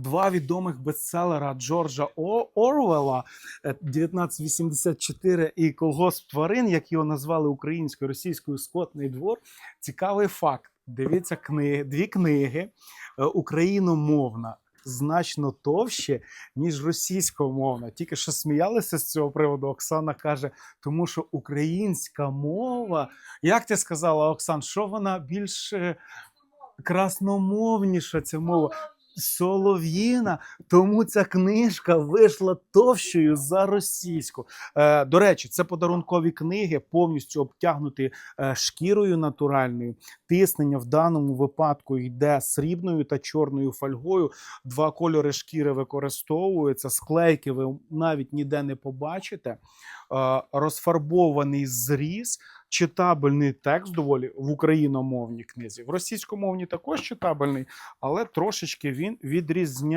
Два відомих бестселера Джорджа О- Орвела е, 1984 і Колгосп тварин, як його назвали українською російською скотний двор. Цікавий факт. Дивіться книги, дві книги е, україномовна. Значно товще, ніж російськомовна. Тільки що сміялися з цього приводу. Оксана каже, тому що українська мова, як ти сказала, Оксан, що вона більш е, красномовніша ця мова? Солов'їна, тому ця книжка вийшла товщою за російську. Е, до речі, це подарункові книги, повністю обтягнуті е, шкірою натуральною. Тиснення в даному випадку йде срібною та чорною фольгою. Два кольори шкіри використовуються. Склейки ви навіть ніде не побачите. Е, розфарбований зріз. Читабельний текст доволі в україномовній книзі. В російськомовній також читабельний, але трошечки він відрізняє.